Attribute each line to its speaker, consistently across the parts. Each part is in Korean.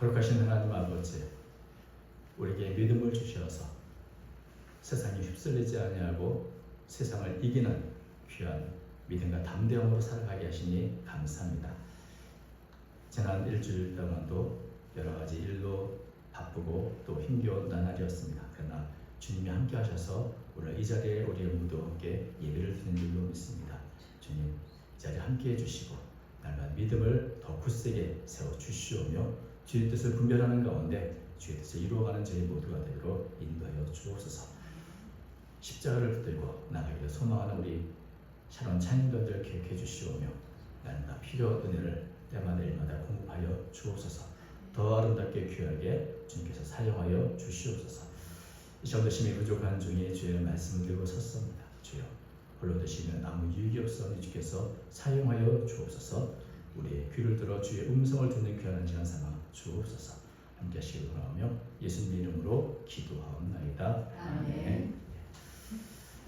Speaker 1: 거룩하신 하나님 아버지, 우리에게 믿음을 주셔서 세상에 휩쓸리지 아니하고 세상을 이기는 귀한 믿음과 담대함으로 살아가게 하시니 감사합니다. 지난 일주일 동안도 여러 가지 일로 바쁘고 또 힘겨운 나날이었습니다. 그러나 주님이 함께 하셔서 오늘 이 자리에 우리 모두 함께 예배를 드리는 줄로 믿습니다. 주님 이 자리에 함께 해주시고 날마다 믿음을 더 굳세게 세워 주시오며 주의 뜻을 분별하는 가운데 주의 뜻을 이루어가는 저희 모두가 되도록 인도하여 주옵소서. 십자가를 붙들고 나가기를 소망하는 우리 샤론 찬인들을 기억해 주시오며 날마다 필요 은혜를 때마다 일마다 공급하여 주옵소서. 더 아름답게 귀하게 주님께서 사용하여 주시옵소서. 이 정도심이 부족한 중에 주의 말씀을 들고 섰습니다. 주여 홀로 드시면 아무 유익이 없사오니 주께서 사용하여 주옵소서. 우리의 귀를 들어 주의 음성을 듣는 귀한 시간 삼아 주옵소서. 함께 하시기 바라며 예수님 이름으로 기도하옵나이다.
Speaker 2: 아멘.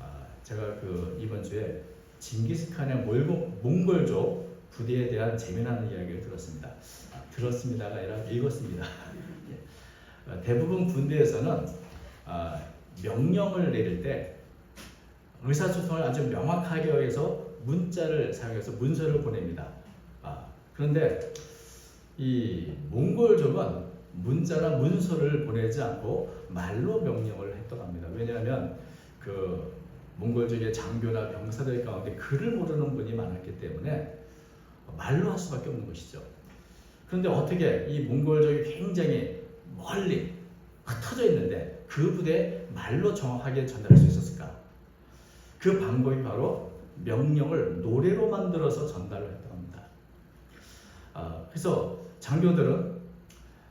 Speaker 1: 아, 제가 그 이번 주에 징기스칸의 몰고, 몽골족 부대에 대한 재미나는 이야기를 들었습니다. 아, 들었습니다가 아니라 읽었습니다. 예. 아, 대부분 군대에서는 아, 명령을 내릴 때 의사소통을 아주 명확하게 해서 문자를 사용해서 문서를 보냅니다. 아, 그런데 이 몽골족은 문자나 문서를 보내지 않고 말로 명령을 했다고 합니다. 왜냐하면 그 몽골족의 장교나 병사들 가운데 글을 모르는 분이 많았기 때문에 말로 할 수밖에 없는 것이죠. 그런데 어떻게 이 몽골족이 굉장히 멀리 흩어져 있는데 그 부대에 말로 정확하게 전달할 수 있었을까? 그 방법이 바로 명령을 노래로 만들어서 전달을 했다고 합니다. 아, 그래서 장교들은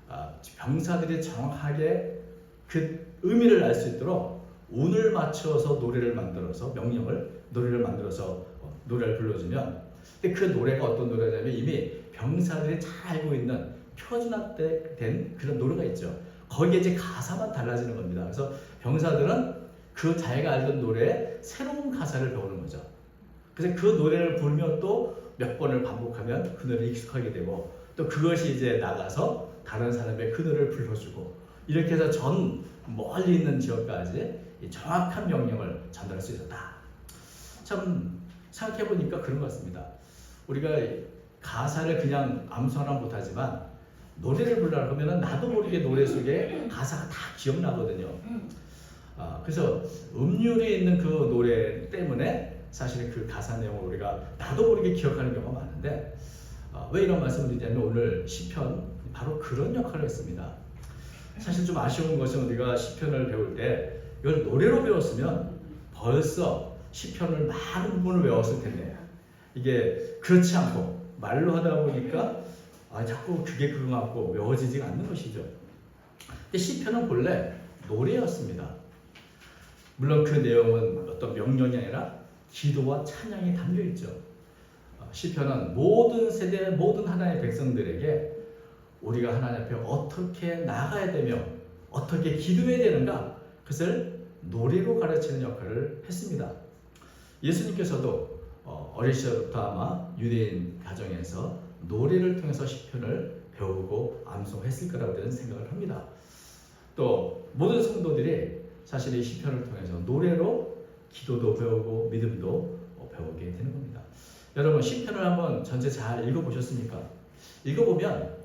Speaker 1: 아, 병사들이 정확하게 그 의미를 알 수 있도록 운을 맞춰서 노래를 만들어서 명령을 노래를 만들어서 어, 노래를 불러주면 근데 그 노래가 어떤 노래냐면 이미 병사들이 잘 알고 있는 표준화된 그런 노래가 있죠. 거기에 이제 가사만 달라지는 겁니다. 그래서 병사들은 그 자기가 알던 노래에 새로운 가사를 배우는 거죠. 그래서 그 노래를 부르면 또 몇 번을 반복하면 그 노래를 익숙하게 되고 또 그것이 이제 나가서 다른 사람의 그 노래를 불러주고 이렇게 해서 전 멀리 있는 지역까지 이 정확한 명령을 전달할 수 있었다. 참 생각해 보니까 그런 것 같습니다. 우리가 가사를 그냥 암송하나 못하지만 노래를 부르려고 하면 나도 모르게 노래 속에 가사가 다 기억나거든요. 아, 그래서 음률이 있는 그 노래 때문에 사실 그 가사 내용을 우리가 나도 모르게 기억하는 경우가 많은데 아, 왜 이런 말씀을 드리냐면 오늘 시편 바로 그런 역할을 했습니다. 사실 좀 아쉬운 것은 우리가 시편을 배울 때 이걸 노래로 배웠으면 벌써 시편을 많은 부분을 외웠을 텐데 이게 그렇지 않고 말로 하다 보니까 아, 자꾸 그게 그거 같고 외워지지가 않는 것이죠. 근데 시편은 본래 노래였습니다. 물론 그 내용은 어떤 명령이 아니라 기도와 찬양이 담겨 있죠. 어, 시편은 모든 세대 모든 하나님의 백성들에게 우리가 하나님 앞에 어떻게 나가야 되며 어떻게 기도해야 되는가 그것을 노래로 가르치는 역할을 했습니다. 예수님께서도 어, 어린 시절부터 아마 유대인 가정에서 노래를 통해서 시편을 배우고 암송했을 거라고 저는 생각을 합니다. 또 모든 성도들이 사실 이 시편을 통해서 노래로 기도도 배우고 믿음도 어, 배우게 되는 겁니다. 여러분 시편을 한번 전체 잘 읽어보셨습니까? 읽어보면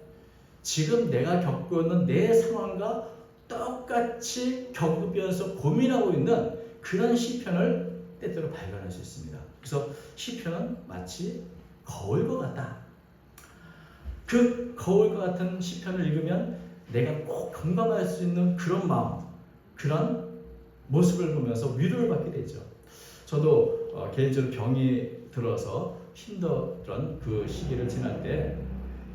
Speaker 1: 지금 내가 겪고 있는 내 상황과 똑같이 겪으면서 고민하고 있는 그런 시편을 때때로 발견할 수 있습니다. 그래서 시편은 마치 거울과 같다. 그 거울과 같은 시편을 읽으면 내가 꼭 공감할 수 있는 그런 마음, 그런 모습을 보면서 위로를 받게 되죠. 저도 어, 개인적으로 병이 들어서 힘들었던 그 시기를 지날 때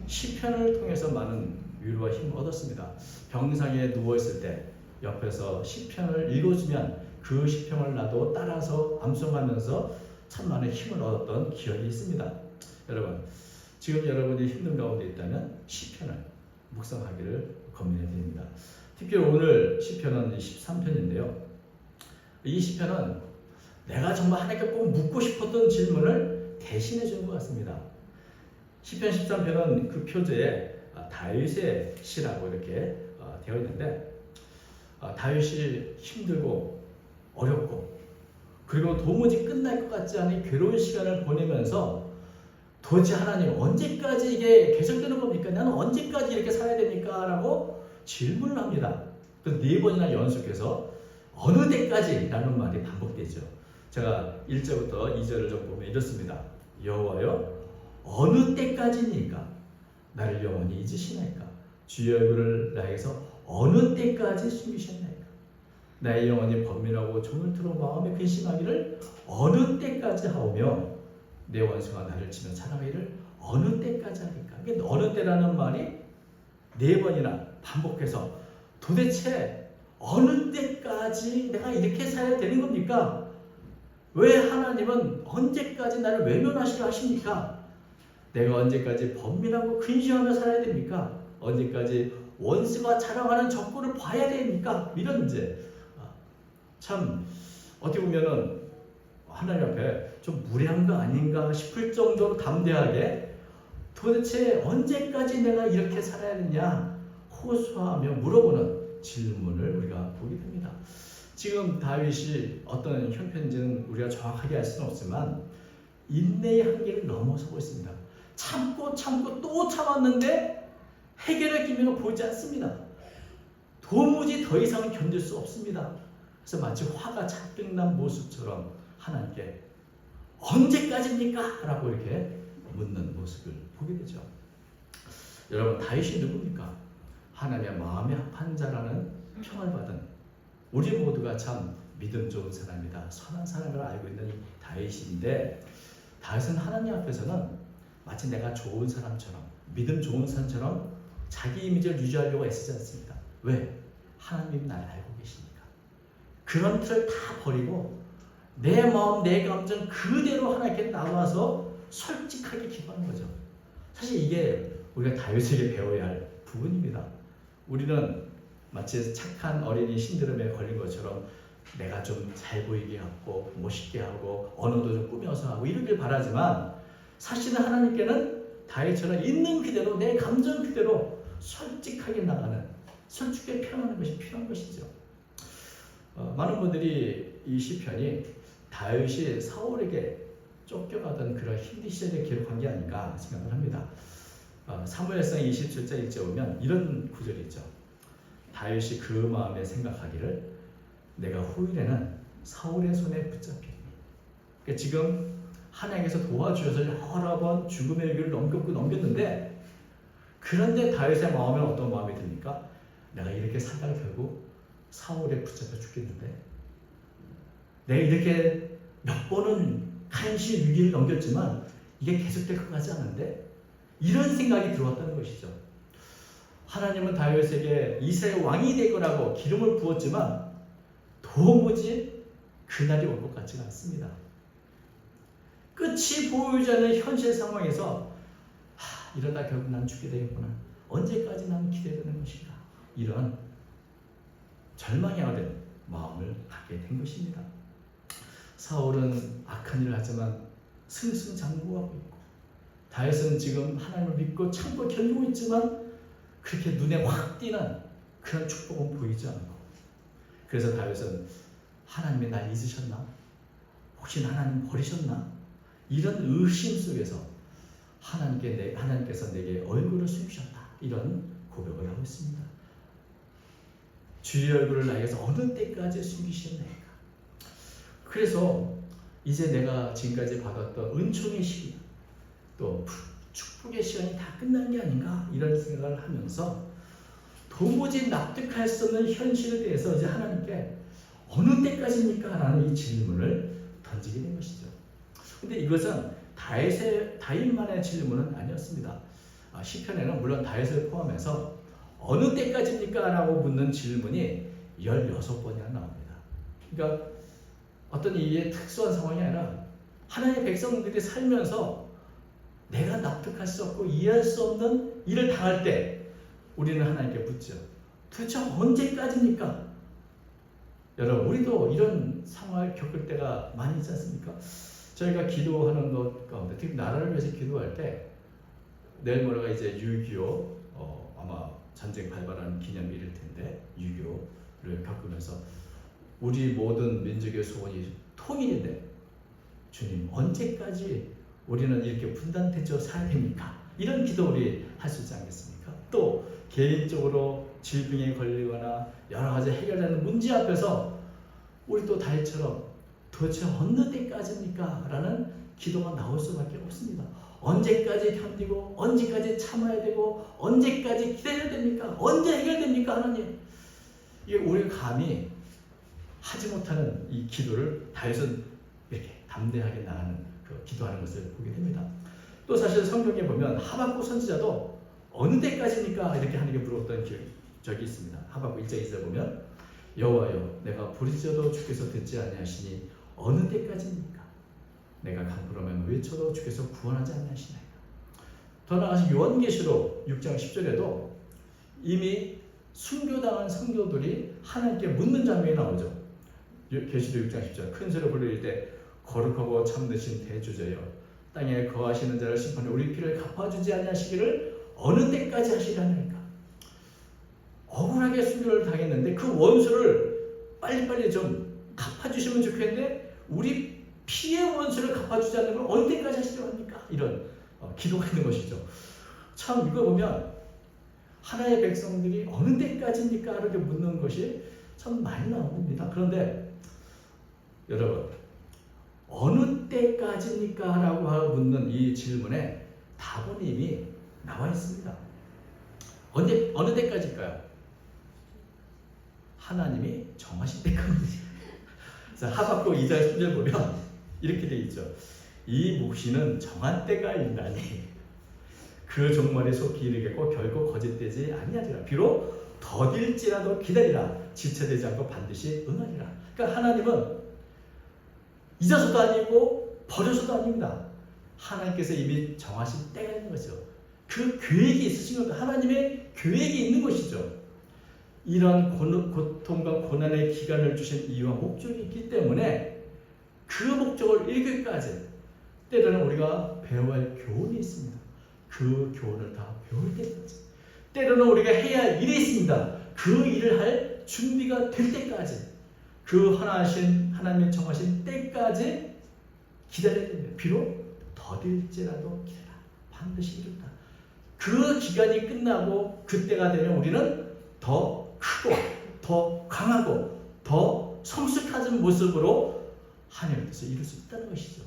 Speaker 1: 시편을 통해서 많은 위로와 힘을 얻었습니다. 병상에 누워 있을 때 옆에서 시편을 읽어주면 그 시편을 나도 따라서 암송하면서 참 많은 힘을 얻었던 기억이 있습니다. 여러분, 지금 여러분이 힘든 가운데 있다면 시편을 묵상하기를 권면해 드립니다. 특히 오늘 시편은 13편인데요. 이 시편은 내가 정말 하나님께 꼭 묻고 싶었던 질문을 대신해 주는 것 같습니다. 시편 13편은 그 표제에 아, 다윗의 시라고 이렇게 어, 되어 있는데 아, 다윗이 힘들고 어렵고 그리고 도무지 끝날 것 같지 않은 괴로운 시간을 보내면서 도대체 하나님 언제까지 이게 계속되는 겁니까? 나는 언제까지 이렇게 살아야 됩니까? 라고 질문을 합니다. 그래서 네 번이나 연속해서 어느 때까지? 라는 말이 반복되죠. 제가 1절부터 2절을 좀 보면 이렇습니다. 여호와여 어느 때까지니까 나를 영원히 잊으시나이까 주의 얼굴을 나에게서 어느 때까지 숨기셨나이까 나의 영혼이 번민하고 종을 들어 마음에 근심하기를 어느 때까지 하오며 내 원수가 나를 치며 사랑하기를 어느 때까지 하니까 이게 어느 때라는 말이 네 번이나 반복해서 도대체 어느 때까지 내가 이렇게 살아야 되는 겁니까? 왜 하나님은 언제까지 나를 외면하시려 하십니까? 내가 언제까지 번민하고 근심하며 살아야 됩니까? 언제까지 원수가 자랑하는 적구를 봐야 됩니까? 이런 이제 아, 참 어떻게 보면은 하나님 앞에 좀 무례한 거 아닌가 싶을 정도로 담대하게 도대체 언제까지 내가 이렇게 살아야 되냐 호소하며 물어보는 질문을 우리가 보게 됩니다. 지금 다윗이 어떤 형편인지는 우리가 정확하게 알 수는 없지만 인내의 한계를 넘어서고 있습니다. 참고 참고 또 참았는데 해결의 기미가 보이지 않습니다. 도무지 더 이상 견딜 수 없습니다. 그래서 마치 화가 잔뜩 난 모습처럼 하나님께 언제까지입니까? 라고 이렇게 묻는 모습을 보게 되죠. 여러분 다윗이 누굽니까? 하나님의 마음의 합한 자라는 평을 받은 우리 모두가 참 믿음 좋은 사람이다. 선한 사람을 알고 있는 이 다윗인데 다윗은 하나님 앞에서는 마치 내가 좋은 사람처럼 믿음 좋은 사람처럼 자기 이미지를 유지하려고 애쓰지 않습니다. 왜? 하나님이 나를 알고 계시니까. 그런 틀을 다 버리고 내 마음, 내 감정 그대로 하나님께 나와서 솔직하게 기도하는 거죠. 사실 이게 우리가 다윗에게 배워야 할 부분입니다. 우리는 마치 착한 어린이 신드롬에 걸린 것처럼 내가 좀 잘 보이게 하고 멋있게 하고 언어도 좀 꾸며서 하고 이러길 바라지만 사실은 하나님께는 다윗처럼 있는 그대로 내 감정 그대로 솔직하게 나가는 솔직하게 표현하는 것이 필요한 것이죠. 어, 많은 분들이 이 시편이 다윗이 사울에게 쫓겨가던 그런 힘든 시절에 기록한 게 아닌가 생각을 합니다. 어, 사무엘상 27장 1절 보면 이런 구절이 있죠. 다윗이 그 마음에 생각하기를 내가 후일에는 사울의 손에 붙잡히니. 그러니까 지금 하나님께서 도와주셔서 여러 번 죽음의 위기를 넘겼고 넘겼는데 그런데 다윗의 마음에는 어떤 마음이 듭니까? 내가 이렇게 살다가 결국 사울에 붙잡혀 죽겠는데 내가 이렇게 몇 번은 간신 위기를 넘겼지만 이게 계속될 것 같지 않은데 이런 생각이 들어왔다는 것이죠. 하나님은 다윗에게 이스라엘 왕이 될 거라고 기름을 부었지만 도무지 그날이 올 것 같지가 않습니다. 끝이 보이지 않는 현실 상황에서 하, 이러다 결국 난 죽게 되겠구나. 언제까지 난 기대되는 것인가. 이런 절망에 얻은 마음을 갖게 된 것입니다. 사울은 악한 일을 하지만 승승장구하고 있고 다윗은 지금 하나님을 믿고 참고 견디고 있지만 그렇게 눈에 확 띄는 그런 축복은 보이지 않고 그래서 다윗은 하나님이 날 잊으셨나? 혹시 하나님 버리셨나? 이런 의심 속에서 하나님께 내, 하나님께서 내게 얼굴을 숨기셨다. 이런 고백을 하고 있습니다. 주의 얼굴을 나에게서 어느 때까지 숨기셨나이까? 그래서 이제 내가 지금까지 받았던 은총의 시기, 또 축복의 시간이 다 끝난 게 아닌가 이런 생각을 하면서 도무지 납득할 수 없는 현실에 대해서 이제 하나님께 어느 때까지입니까? 라는 이 질문을 던지게 된 것이죠. 근데 이것은 다윗의 다윗만의 질문은 아니었습니다. 아, 시편에는 물론 다윗을 포함해서 어느 때까지입니까? 라고 묻는 질문이 16번이나 나옵니다. 그러니까 어떤 이의 특수한 상황이 아니라 하나님의 백성들이 살면서 내가 납득할 수 없고 이해할 수 없는 일을 당할 때 우리는 하나님께 묻죠. 도대체 언제까지입니까? 여러분, 우리도 이런 상황을 겪을 때가 많이 있지 않습니까? 저희가 기도하는 것 가운데, 특히 나라를 위해서 기도할 때, 내일 모레가 이제 6.25 전쟁 발발한 기념일일 텐데 6.25를 겪으면서 우리 모든 민족의 소원이 통일인데 주님 언제까지 우리는 이렇게 분단태조 살아야 됩니까? 이런 기도 우리 할수 있지 않겠습니까? 또 개인적으로 질병에 걸리거나 여러 가지 해결되는 문제 앞에서 우리 또 다윗처럼 도대체 어느 때까지입니까? 라는 기도가 나올 수밖에 없습니다. 언제까지 견디고 언제까지 참아야 되고 언제까지 기다려야 됩니까? 언제 해결됩니까? 하나님 이게 우리 감히 하지 못하는 이 기도를 다윗은 이렇게 담대하게 나가는 그 기도하는 것을 보게 됩니다. 또 사실 성경에 보면 하박국 선지자도 어느 때까지입니까? 이렇게 하는 게 물었던 기- 적이 있습니다. 하박국 1장 2절 보면 여호와여 내가 부르짖어도 주께서 듣지 아니하시니 어느 때까지입니까? 내가 강구하면 외쳐도 주께서 구원하지 아니하시나이까. 더 나아가서 요한계시록 6장 10절에도 이미 순교당한 성도들이 하나님께 묻는 장면이 나오죠. 요- 계시록 6장 10절 큰 소리로 불릴 때 거룩하고 참되신 대주제여 땅에 거하시는 자를 심판해 우리 피를 갚아주지 아니하시기를 어느 때까지 하시려니까 억울하게 순교를 당했는데 그 원수를 빨리빨리 좀 갚아주시면 좋겠는데 우리 피의 원수를 갚아주지 않는 걸 어느 때까지 하시려고 합니까? 이런 어, 기도가 있는 것이죠. 참 이거 보면 하나의 백성들이 어느 때까지입니까? 이렇게 묻는 것이 참 많이 나옵니다. 그런데 여러분 어느 때까지입니까? 라고 묻는 이 질문에 답은 이미 나와 있습니다. 언제, 어느 때까지일까요? 하나님이 정하신 때까지. 자, 하박국 2장 10절 보면 이렇게 돼 있죠. 이 묵시는 정한 때가 있나니 그 종말이 속히 이르겠고 결코 거짓되지 아니하리라. 비록 더딜지라도 기다리라. 지체되지 않고 반드시 응하리라. 그러니까 하나님은 잊어서도 아니고 버려서도 아닙니다. 하나님께서 이미 정하신 때가 있는 거죠. 그 계획이 있으신 겁니다. 하나님의 계획이 있는 것이죠. 이런 고- 고통과 고난의 기간을 주신 이유와 목적이 있기 때문에 그 목적을 이루기까지 때로는 우리가 배워야 할 교훈이 있습니다. 그 교훈을 다 배울 때까지 때로는 우리가 해야 할 일이 있습니다. 그 일을 할 준비가 될 때까지 그 하나신 하나님의 정하신 때까지 됩니다. 비록 더딜지라도 기다려 반드시 이룬다. 그 기간이 끝나고 그때가 되면 우리는 더 크고 더 강하고 더 성숙한 모습으로 하나님의 뜻을 이룰 수 있다는 것이죠.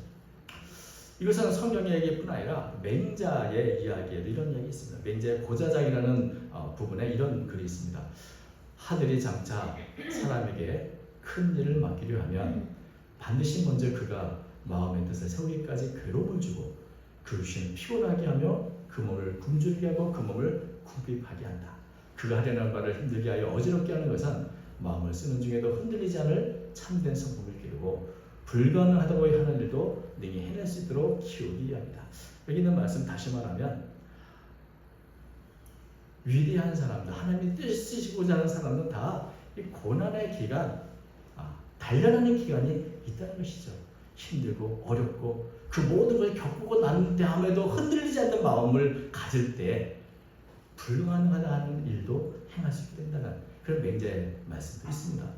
Speaker 1: 이것은 성경의 얘기뿐 아니라 맹자의 이야기에도 이런 이야기 있습니다. 맹자의 고자장이라는 어, 부분에 이런 글이 있습니다. 하늘이 장차 사람에게 큰 일을 맡기려 하면 반드시 먼저 그가 마음의 뜻을 세우기까지 괴로움을 주고 그 육신을 피곤하게 하며 그 몸을 굶주리게 하고 그 몸을 궁핍하게 한다. 그가 하려는 바를 힘들게 하여 어지럽게 하는 것은 마음을 쓰는 중에도 흔들리지 않을 참된 성품을 기르고 불가능하다고 하는 일도 능히 해낼 수 있도록 키우기 위함이다. 여기 있는 말씀 다시 말하면 위대한 사람들, 하나님이 뜻이시고자 하는 사람은 다 이 고난의 기간, 아, 단련하는 기간이 있다는 것이죠. 힘들고 어렵고 그 모든 걸 겪고 난 다음에도 흔들리지 않는 마음을 가질 때 불가능하다는 일도 행할 수 있게 된다는 그런 맹자의 말씀도 있습니다.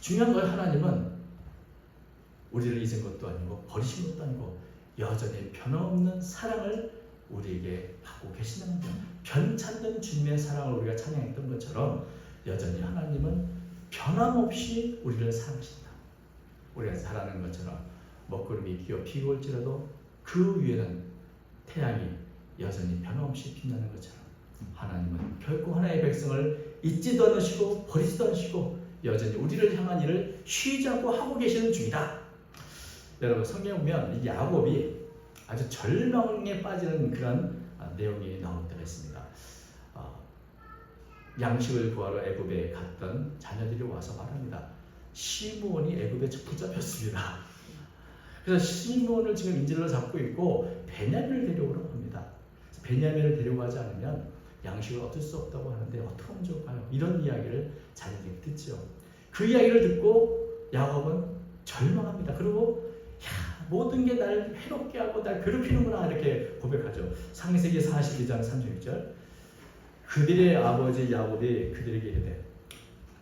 Speaker 1: 중요한 건 하나님은 우리를 잊은 것도 아니고 버리신 것도 아니고 여전히 변함없는 사랑을 우리에게 계시는 것. 변찮는 주님의 사랑을 우리가 찬양했던 것처럼 여전히 하나님은 변함없이 우리를 사랑하신다. 우리가 잘하는 것처럼 먹구름이 기어 피고 올지라도 그 위에는 태양이 여전히 변함없이 빛나는 것처럼 하나님은 결코 하나의 백성을 잊지도 않으시고 버리지도 않으시고 여전히 우리를 향한 일을 쉬지 않고 하고 계시는 중이다. 여러분 성경에 보면 이 야곱이 아주 절망에 빠지는 그런 아, 내용이 나올 때가 있습니다. 아, 양식을 구하러 애굽에 갔던 자녀들이 와서 말합니다. 시므온이 애굽에 붙잡혔습니다. 그래서 시므온을 지금 인질로 잡고 있고 베냐민을 데려오라고 합니다. 베냐민을 데려가지 않으면 양식을 얻을 수 없다고 하는데 어떻게 하면 좋을까요? 이런 이야기를 자녀들이 듣죠. 그 이야기를 듣고 야곱은 절망합니다. 그리고 야 모든 게 날 해롭게 하고 날 괴롭히는구나 이렇게 고백하죠. 상세기 42장 36절 그들의 아버지 야곱이 그들에게 이르되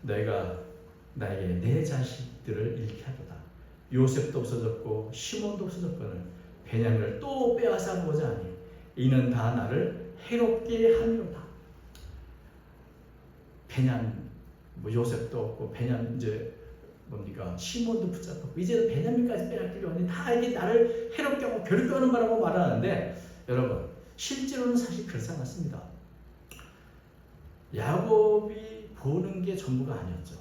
Speaker 1: 너희가 나에게 내 자식들을 잃게 하도다. 요셉도 없어졌고 시몬도 없어졌거늘 베냐민을 또 빼앗아 보자 하니 이는 다 나를 해롭게 함이로다. 베냐민 뭐 요셉도 없고 베냐민 이제 뭡니까 시몬도 붙잡고 이제 베냐민까지 빼앗기려 하니 다 이게 나를 해롭게 하고 괴롭게 하는 거라고 말하는데 여러분 실제로는 사실 그렇지 않았습니다. 야곱이 보는 게 전부가 아니었죠.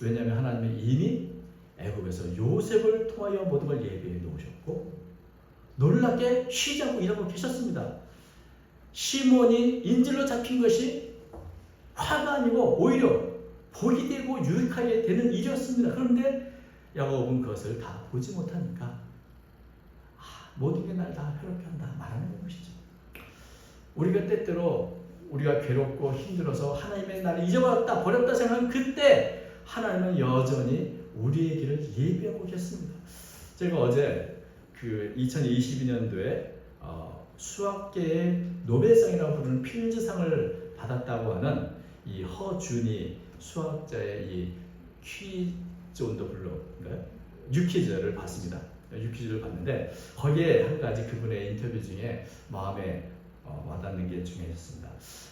Speaker 1: 왜냐하면 하나님이 이미 애굽에서 요셉을 통하여 모든 걸 예비해 놓으셨고 놀랍게 쉬지 않고 일하고 계셨습니다. 시몬이 인질로 잡힌 것이 화가 아니고 오히려 복이 되고 유익하게 되는 일이었습니다. 그런데 야곱은 그것을 다 보지 못하니까 아, 모든 게 날 다 괴롭게 한다 말하는 것이죠. 우리가 때때로 우리가 괴롭고 힘들어서 하나님의 나를 잊어버렸다 버렸다 생각하면 그때 하나님은 여전히 우리의 길을 예비하고 계십니다. 제가 어제 그 2022년도에 어, 수학계의 노벨상이라고 부르는 필즈상을 받았다고 하는 이 허준이 수학자의 이 퀴즈 온더 블록인가요? 유퀴즈를 봤습니다. 유퀴즈를 봤는데 거기에 한 가지 그분의 인터뷰 중에 마음에 어, 와닿는 게 중에 있었습니다.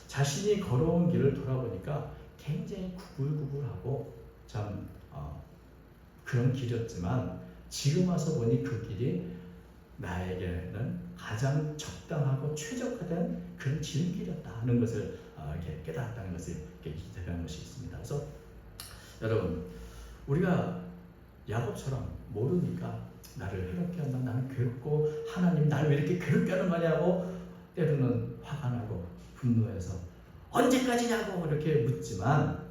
Speaker 1: 자신이 걸어온 길을 돌아보니까 굉장히 구불구불하고 참 어, 그런 길이었지만 지금 와서 보니 그 길이 나에게는 가장 적당하고 최적화된 그런 지름길이었다 하는 것을 어, 이렇게 깨달았다는 것을 이렇게 기대하는 것이 있습니다. 그래서 여러분 우리가 야곱처럼 모르니까 나를 괴롭게 한다 나는 괴롭고 하나님 나를 왜 이렇게 괴롭게 하는 거냐고 때로는 화가 나고 분노해서 언제까지냐고 이렇게 묻지만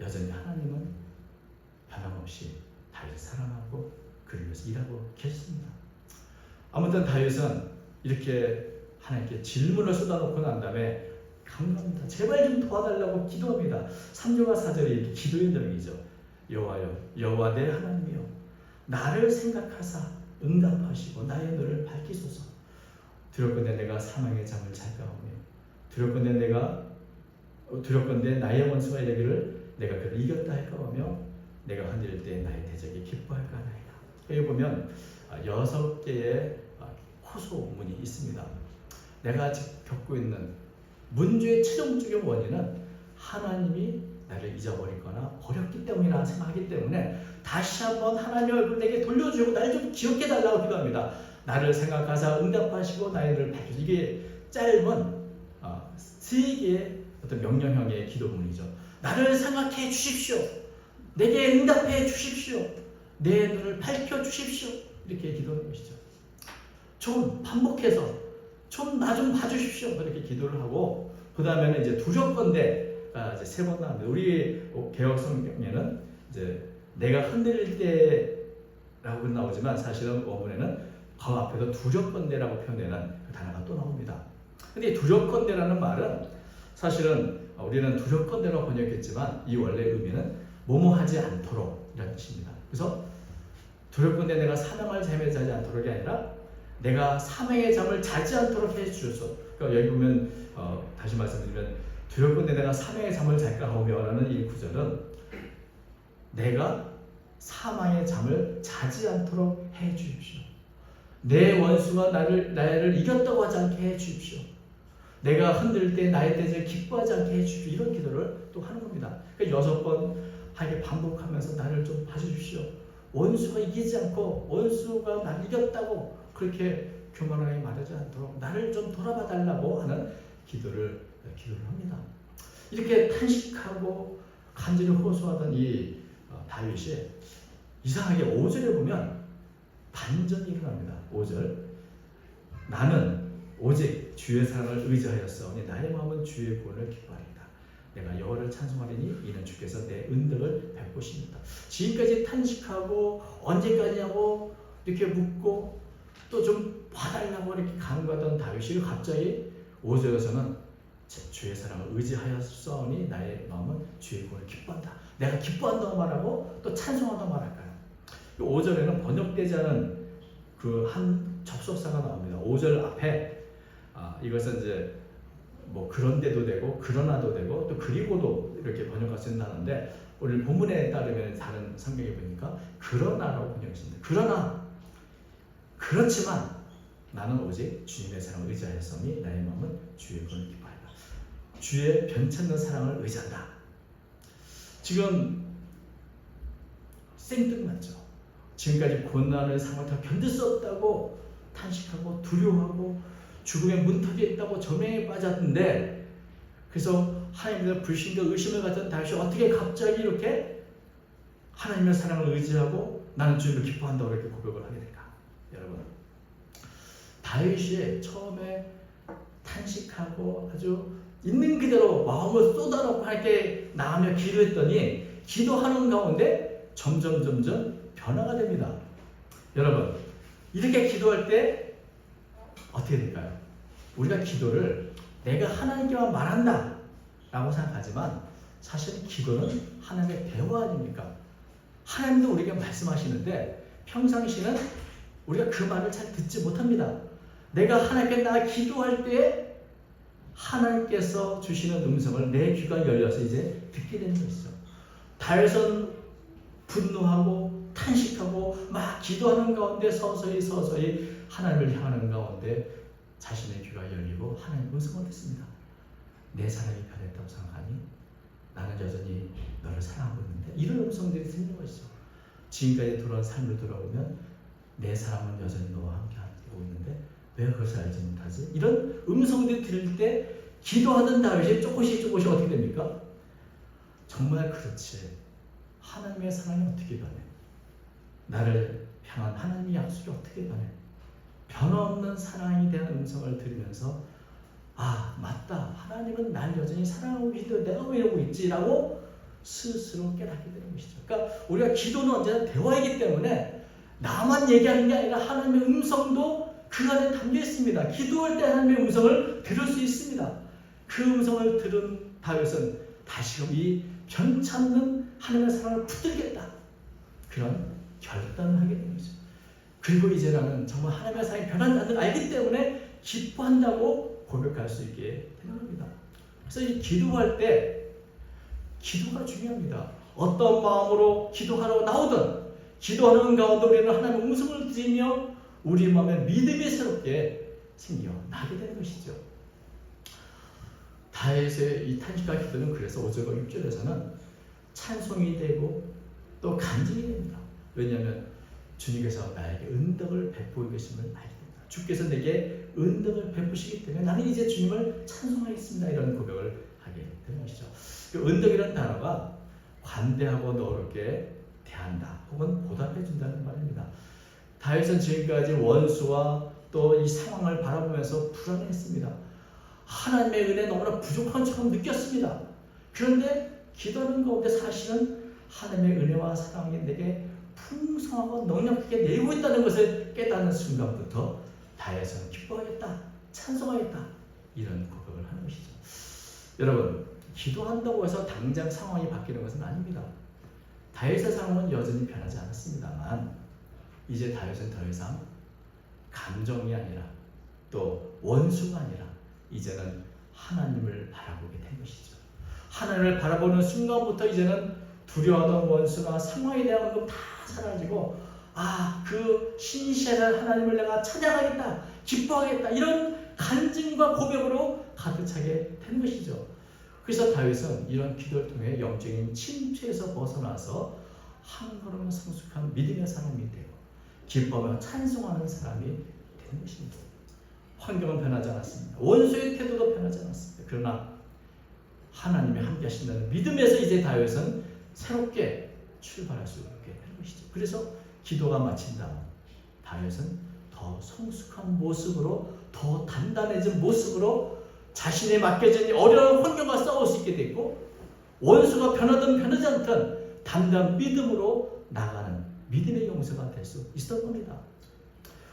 Speaker 1: 여전히 하나님은 변함없이 다윗을 사랑하고 그를 위해서 일하고 계십니다. 아무튼 다윗은 이렇게 하나님께 질문을 쏟아놓고 난 다음에 감사합니다. 제발 좀 도와달라고 기도합니다. 3절과 4절이 이렇게 기도의 내용이죠. 여호와여 여호와 내 하나님이여 나를 생각하사 응답하시고 나의 눈을 밝히소서 두렵건대 내가 사망의 잠을 잘까오며 두렵건대 내가 어, 두렵건대 나의 원수가 이르기를 내가 그를 이겼다 할까오며 내가 흔들 때 나의 대적이 기뻐할까 하나이다. 여기 보면 아, 여섯 개의 아, 호소문이 있습니다. 내가 지금 겪고 있는 문제의 최종적인 원인은 하나님이 나를 잊어버리거나 버렸기 때문이라 생각하기 때문에 다시 한번 하나님의 얼굴 내게 돌려주고 나를 좀 기억해 달라고 기도합니다. 나를 생각하사 응답하시고 눈을 밝히소. 이게 짧은 어, 세 개의 어떤 명령형의 기도문이죠. 나를 생각해 주십시오. 내게 응답해 주십시오. 내 눈을 밝혀 주십시오. 이렇게 기도하는 것이죠. 좀 반복해서 좀 나 좀 봐주십시오. 이렇게 기도를 하고 그 다음에는 이제 두렵건대가 이제 세 번 나옵니다. 우리 개혁 성경에는 이제 내가 흔들릴 때라고 나오지만 사실은 원문에는 그 앞에서 두렵건대라고 표현되는 그 단어가 또 나옵니다. 근데 이 두렵건대라는 말은 사실은 우리는 두렵건대라고 번역했지만 이 원래 의미는 뭐뭐하지 않도록 이런 뜻입니다. 그래서 두렵건대 내가 사명을 잠에 자지 않도록이 아니라 내가 사명의 잠을 자지 않도록 해 주소서. 그러니까 여기 보면 어, 다시 말씀드리면 두렵건대 내가 사명의 잠을 잘까 하며라는 이 구절은 내가 사망의 잠을 자지 않도록 해 주십시오. 내 원수가 나를 나를 이겼다고 하지 않게 해 주십시오. 내가 흔들 때 나의 때에 기뻐하지 않게 해 주십시오. 이런 기도를 또 하는 겁니다. 그러니까 여섯 번 하게 반복하면서 나를 좀 봐주십시오. 원수가 이기지 않고 원수가 나를 이겼다고 그렇게 교만하게 말하지 않도록 나를 좀 돌아봐 달라고 하는 기도를 기도를 합니다. 이렇게 탄식하고 간절히 호소하던 이 어, 다윗이 이상하게 5절에 보면 반전이 일어납니다. 5절 나는 오직 주의 사랑을 의지하였사오니 나의 마음은 주의 구원을 기뻐하리이다. 내가 여호와를 찬송하리니 이는 주께서 내 은덕을 베푸십니다. 지금까지 탄식하고 언제까지냐고 이렇게 묻고 또 좀 봐달라고 이렇게 간구하던 다윗이 갑자기 5절에서는 주의 사랑을 의지하였사오니 나의 마음은 주의 구원을 기뻐한다. 내가 기뻐한다고 말하고 또 찬송한다고 말할까요? 5절에는 번역되지 않은 그 한 접속사가 나옵니다. 5절 앞에 아, 이것은 이제 뭐 그런데도 되고 그러나도 되고 또 그리고도 이렇게 번역할 수 있다는데 오늘 본문에 따르면 다른 성경에 보니까 그러나라고 번역했습니다. 그러나 그렇지만 나는 오직 주님의 사랑을 의지하였으니 나의 마음은 주의 구원을 기뻐하다. 주의 변찮는 사랑을 의지한다. 지금 생뚱맞죠. 지금까지 고난을 상을 다 견딜 수 없다고 탄식하고 두려워하고 죽음의 문턱에 있다고 저명에 빠졌는데 그래서 하나님의 불신과 의심을 가진 다윗이 어떻게 갑자기 이렇게 하나님의 사랑을 의지하고 나는 주님을 기뻐한다고 이렇게 고백을 하게 될까? 여러분 다윗이 처음에 탄식하고 아주 있는 그대로 마음을 쏟아놓고 하나님께 나가며 기도했더니 기도하는 가운데 점점 점점 변화가 됩니다. 여러분 이렇게 기도할 때 어떻게 될까요? 우리가 기도를 내가 하나님께만 말한다 라고 생각하지만 사실 기도는 하나님의 대화 아닙니까? 하나님도 우리에게 말씀하시는데 평상시는 우리가 그 말을 잘 듣지 못합니다. 내가 하나님께 나가 기도할 때 하나님께서 주시는 음성을 내 귀가 열려서 이제 듣게 되는 것이죠. 다윗은 분노하고 탄식하고 막 기도하는 가운데 서서히 서서히 하나님을 향하는 가운데 자신의 귀가 열리고 하나님 음성을 듣습니다. 내 사랑이 변했다고 생각하니 나는 여전히 너를 사랑하고 있는데 이런 음성들이 들리는 것이죠. 지금까지 돌아온 삶을 돌아보면 내 사랑은 여전히 너와 함께 하고 있는데 왜 그것을 알지 못하지? 이런 음성들이 들릴 때 기도하던 다윗이 조금씩 조금씩 어떻게 됩니까? 정말 그렇지. 하나님의 사랑이 어떻게 변해? 나를 향한 하나님의 약속이 어떻게 변해? 변함없는 사랑에 대한 음성을 들으면서 아 맞다 하나님은 날 여전히 사랑하고 있는데 내가 왜 이러고 있지라고 스스로 깨닫게 되는 것이죠. 그러니까 우리가 기도는 언제나 대화이기 때문에 나만 얘기하는 게 아니라 하나님의 음성도 그 안에 담겨 있습니다. 기도할 때 하나님의 음성을 들을 수 있습니다. 그 음성을 들은 다윗은 다시금 이 변찮는 하나님의 사랑을 붙들겠다. 그런 결단을 하게 된 거죠. 그리고 이제 나는 정말 하나님의 사랑이 변하지 않는 걸 알기 때문에 기뻐한다고 고백할 수 있게 되는 겁니다. 그래서 이 기도할 때 기도가 중요합니다. 어떤 마음으로 기도하러 나오든 기도하는 가운데 우리는 하나님의 음성을 들으며 우리 마음에 믿음이 새롭게 생겨 나게 되는 것이죠. 다윗의 이 탄식과 기도는 그래서 5절과 6절에서는 찬송이 되고 또 간증이 됩니다. 왜냐하면 주님께서 나에게 은덕을 베푸고 계심을 알게 됩니다. 주께서 내게 은덕을 베푸시기 때문에 나는 이제 주님을 찬송하겠습니다. 이런 고백을 하게 되는 것이죠. 그 은덕이라는 단어가 관대하고 너롭게 대한다 혹은 보답해 준다는 말입니다. 다윗은 지금까지 원수와 또 이 상황을 바라보면서 불안했습니다. 하나님의 은혜 너무나 부족한 처럼 느꼈습니다. 그런데 기도하는 가운데 사실은 하나님의 은혜와 사랑이 내게 풍성하고 넉넉하게 내리고 있다는 것을 깨닫는 순간부터 다윗은 기뻐하겠다, 찬송하겠다 이런 고백을 하는 것이죠. 여러분 기도한다고 해서 당장 상황이 바뀌는 것은 아닙니다. 다윗의 상황은 여전히 변하지 않았습니다만 이제 다윗은 더 이상 감정이 아니라 또 원수가 아니라 이제는 하나님을 바라보게 된 것이죠. 하나님을 바라보는 순간부터 이제는 두려워하던 원수가 상황에 대한 것다 사라지고 아 그 신실한 하나님을 내가 찬양하겠다 기뻐하겠다 이런 간증과 고백으로 가득 차게 되는 것이죠. 그래서 다윗은 이런 기도를 통해 영적인 침체에서 벗어나서 한 걸음 성숙한 믿음의 사람이 되고 기뻐하며 찬송하는 사람이 되는 것입니다. 환경은 변하지 않았습니다. 원수의 태도도 변하지 않았습니다. 그러나 하나님이 함께 하신다는 믿음에서 이제 다윗은 새롭게 출발할 수 있게. 그래서 기도가 마친 다음 다윗은 더 성숙한 모습으로 더 단단해진 모습으로 자신의 맡겨진 어려운 환경과 싸울 수 있게 됐고 원수가 변하든 변하지 않든 단단 믿음으로 나가는 믿음의 용서가 될 수 있었던 겁니다.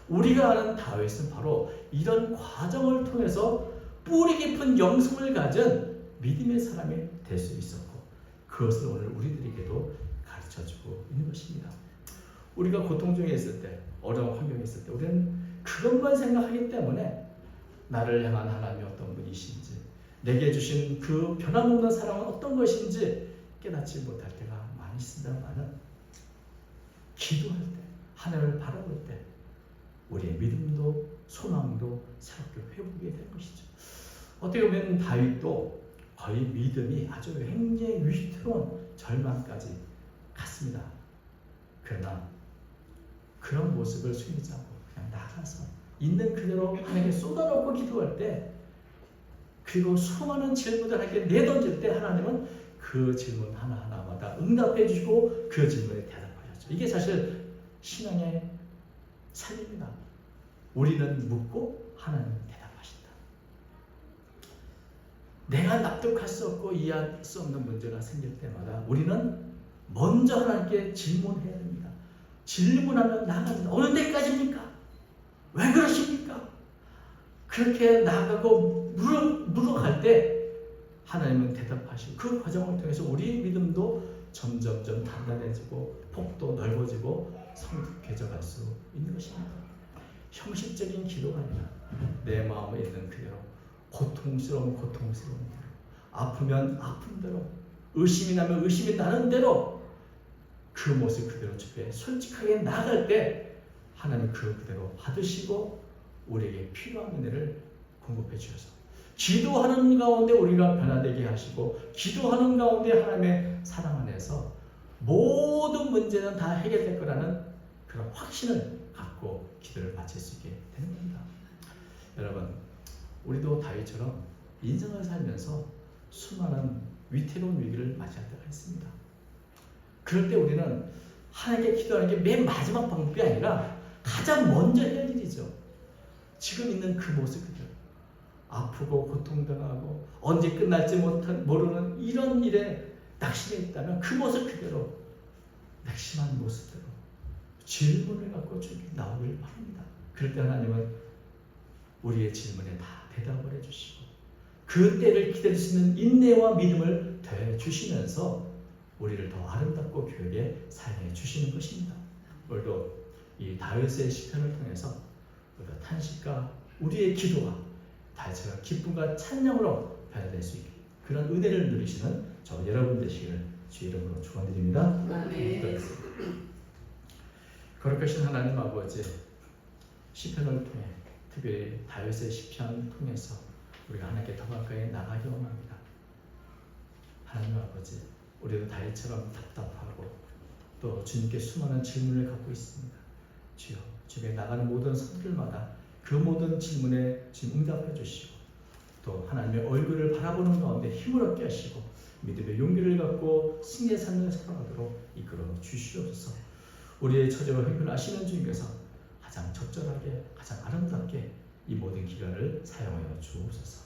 Speaker 1: 우리가 아는 다윗은 바로 이런 과정을 통해서 뿌리 깊은 영성을 가진 믿음의 사람이 될 수 있었고 그것을 오늘 우리들에게도 가르쳐주고 있는 것입니다. 우리가 고통 중에 있을 때 어려운 환경에 있을 때 우리는 그것만 생각하기 때문에 나를 향한 하나님이 어떤 분이신지 내게 주신 그 변함없는 사랑은 어떤 것인지 깨닫지 못할 때가 많이 있습니다만은 기도할 때 하나님을 바라볼 때 우리의 믿음도 소망도 새롭게 회복이 되는 것이죠. 어떻게 보면 다윗도 거의 믿음이 아주 굉장히 위태로운 절망까지 갔습니다. 그러나 그런 모습을 숨기지 않고 그냥 나가서 있는 그대로 하나님께 쏟아놓고 기도할 때 그리고 수많은 질문을 하나님께 내던질 때 하나님은 그 질문 하나하나마다 응답해 주시고 그 질문에 대답하셨죠. 이게 사실 신앙의 삶입니다. 우리는 묻고 하나님은 대답하신다. 내가 납득할 수 없고 이해할 수 없는 문제가 생길 때마다 우리는 먼저 하나님께 질문해야 됩니다. 질문하면 나갑니다. 어느 데까지입니까? 왜 그러십니까? 그렇게 나가고 물어, 물어갈 때 하나님은 대답하시고 그 과정을 통해서 우리의 믿음도 점점점 단단해지고 폭도 넓어지고 성숙해져 갈 수 있는 것입니다. 형식적인 기도가 아니라 내 마음에 있는 그대로 고통스러운 고통스러운 대로 아프면 아픈 대로 의심이 나면 의심이 나는 대로 그 모습 그대로 주에 솔직하게 나갈 때 하나님 그 그대로 받으시고 우리에게 필요한 은혜를 공급해 주셔서 기도하는 가운데 우리가 변화되게 하시고 기도하는 가운데 하나님의 사랑 안에서 모든 문제는 다 해결될 거라는 그런 확신을 갖고 기도를 바칠 수 있게 되는 겁니다. 여러분, 우리도 다윗처럼 인생을 살면서 수많은 위태로운 위기를 맞이할 때가 있습니다. 그럴 때 우리는 하나님께 기도하는 게 맨 마지막 방법이 아니라 가장 먼저 해야 할 일이죠. 지금 있는 그 모습 그대로 아프고 고통당하고 언제 끝날지 못한 모르는 이런 일에 낙심해 있다면 그 모습 그대로 낙심한 모습대로 질문을 갖고 쭉 나오길 바랍니다. 그럴 때 하나님은 우리의 질문에 다 대답을 해주시고 그 때를 기다릴 수 있는 인내와 믿음을 더해 주시면서 우리를 더 아름답고 교회에 사용해 주시는 것입니다. 오늘도 이 다윗의 시편을 통해서 우리가 탄식과 우리의 기도가 다윗처럼 기쁨과 찬양으로 변화될 수 있게 그런 은혜를 누리시는 저 여러분 되시기를 주 이름으로 축원드립니다.
Speaker 2: 아멘.
Speaker 1: 거룩하신 하나님 아버지 시편을 통해 특별히 다윗의 시편 통해서 우리가 하나님께 더 가까이 나가기 원합니다. 하나님 아버지 우리도 다윗처럼 답답하고 또 주님께 수많은 질문을 갖고 있습니다. 주여 주께 나가는 모든 선들마다 그 모든 질문에 지금 응답해 주시고 또 하나님의 얼굴을 바라보는 가운데 힘을 얻게 하시고 믿음의 용기를 갖고 승리의 삶을 살아가도록 이끌어 주시옵소서. 우리의 처지와 형편을 아시는 주님께서 가장 적절하게 가장 아름답게 이 모든 기간을 사용하여 주옵소서.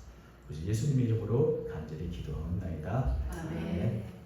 Speaker 1: 우리 예수님의 이름으로 간절히 기도하옵나이다.
Speaker 2: 아멘.